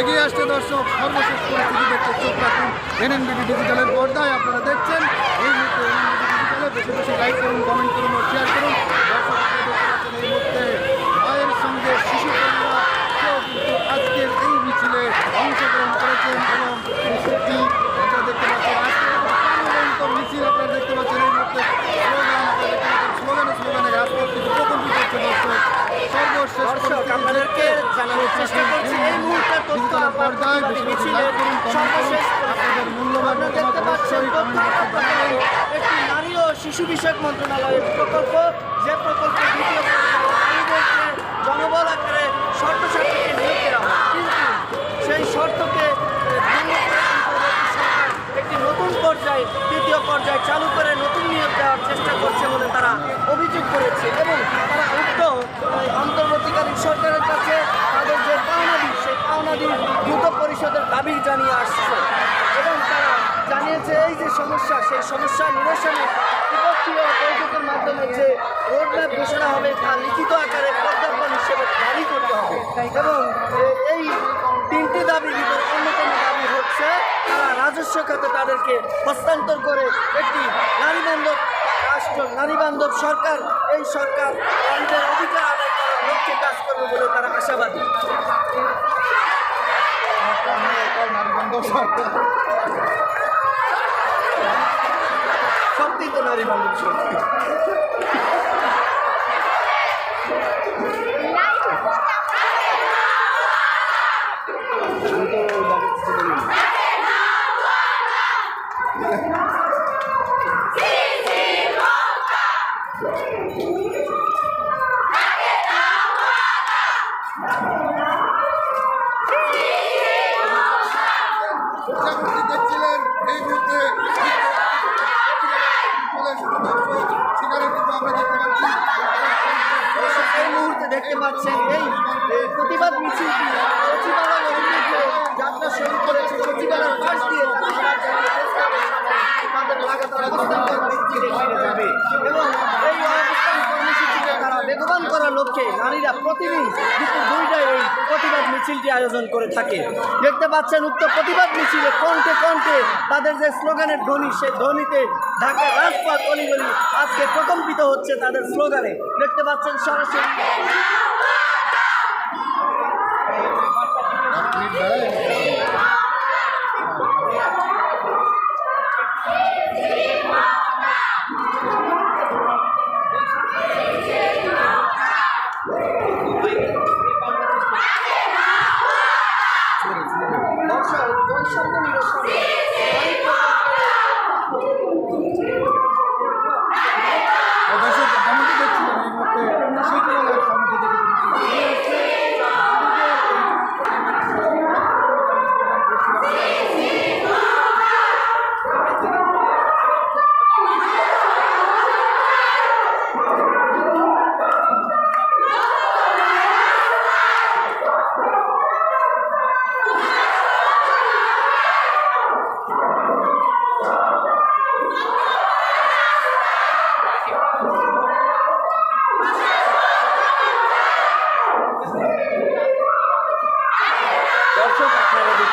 এগিয়ে আসছে দর্শক, সর্বশেষ পরিস্থিতি দেখতে চোখ রাখুন। এনএনবিডি ডিজিটালের পর্দায় আপনারা দেখছেন, এই মুহূর্তে এনএনবিডি ডিজিটালে বেশি বেশি লাইক করুন কমেন্ট করুন ও শেয়ার করুন দর্শক আপনারা দেখতে পাচ্ছেন এই মুহূর্তে মায়ের সঙ্গে শিশু কন্যা কেউ কিন্তু আজকের এই মিছিলে অংশগ্রহণ করেছেন এবং এই সত্যি আপনারা দেখতে পাচ্ছেন আজকে প্রাণবন্ত মিছিল আপনারা দেখতে পাচ্ছেন এই মুহূর্তে স্লোগান আপনারা দেখতে পাচ্ছেন স্লোগানে স্লোগানে রাজপথ কিন্তু প্রকম্পিত হচ্ছে দর্শক সর্বশেষ দর্শক আপনাদেরকে জানানোর চেষ্টা করছি এই মুহূর্তে তথ্য আপনারা দেখতে পাচ্ছেন। তথ্য। একটি নারী ও শিশু বিষয়ক মন্ত্রণালয়ের প্রকল্প। যে প্রকল্পের দ্বিতীয় জনবল আকারে শর্ত সাপেক্ষে নিয়োগ হয়। কিন্তু সেই শর্তকে করে একটি নতুন পর্যায়ে তৃতীয় পর্যায়ে চালু করে নতুন নিয়োগ দেওয়ার চেষ্টা করছে বলে তারা অভিযোগ করেছে। এবং তারা উক্ত অন্তর্বর্তীকালীন সরকারের কাছে তাদের যে পাওনাদি সেই পাওনাদির দ্রুত পরিশোধের দাবি জানিয়ে আসছে। এবং তারা জানিয়েছে, এই যে সমস্যা, সেই সমস্যা নিরসনে ত্রিপক্ষীয় বৈঠকের মাধ্যমে যে রোডম্যাপ ঘোষণা হবে, তা লিখিত আকারে প্রজ্ঞাপন হিসেবে জারি করতে হবে। এবং এই তিনটি দাবির ভিতরে অন্যতম দাবি হচ্ছে, তারা রাজস্ব খাতে তাদেরকে হস্তান্তর করে একটি নারীবান্ধব রাষ্ট্র, নারীবান্ধব সরকার, এই সরকার নারীদের অধিকার আদায় করার লক্ষ্যে কাজ করবে বলে তারা আশাবাদী। সত্যি তো নারীবান্ধব সরকার দেখছিলেন এই মুহূর্তে সেখানে কিন্তু দেখতে মুহূর্তে দেখতে পাচ্ছেন এই প্রতিবাদ মিছিলটি সচিবালয় অভিমুখে যাত্রা শুরু করেছে সচিবালয়ের পাশ দিয়ে তাদের লাগাতার অবস্থান কর্মসূচিতে ফিরে যাবে এবং এই অবস্থান তারা করার লক্ষ্যে নারীরা প্রতিদিন দুপুর দুইটায় এই প্রতিবাদ মিছিলটি আয়োজন করে থাকে। দেখতে পাচ্ছেন উক্ত প্রতিবাদ মিছিলে কণ্ঠে কণ্ঠে তাদের যে স্লোগানের ধ্বনি সে ধ্বনিতে ঢাকা রাজপথ অলিগলি আজকে প্রকম্পিত হচ্ছে তাদের স্লোগানে। দেখতে পাচ্ছেন সরাসরি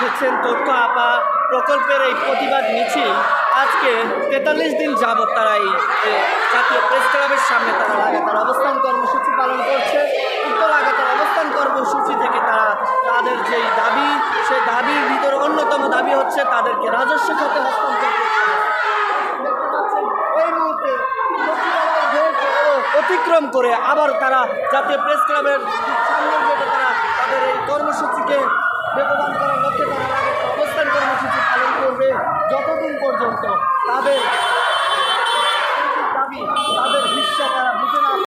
দেখেছেন তথ্য আপা, প্রকল্পের এই প্রতিবাদ মিছিল। আজকে তেতাল্লিশ দিন যাবৎ তারা এই জাতীয় প্রেস ক্লাবের সামনে তারা লাগাতার অবস্থান কর্মসূচি পালন করছে। উক্ত লাগাতার অবস্থান কর্মসূচি থেকে তারা তাদের যেই দাবি, সেই দাবির ভিতরে অন্যতম দাবি হচ্ছে তাদেরকে রাজস্ব খাতে হস্তান্তর অতিক্রম করে আবার তারা জাতীয় প্রেস ক্লাবের সামনের গেটে তারা তাদের এই কর্মসূচিকে বেগবান করার লক্ষ্যে তারা লাগাতার অবস্থান কর্মসূচি পালন করবে যতদিন পর্যন্ত। তাদের দাবি, তাদের বিশ্বাস তারা বুঝে না।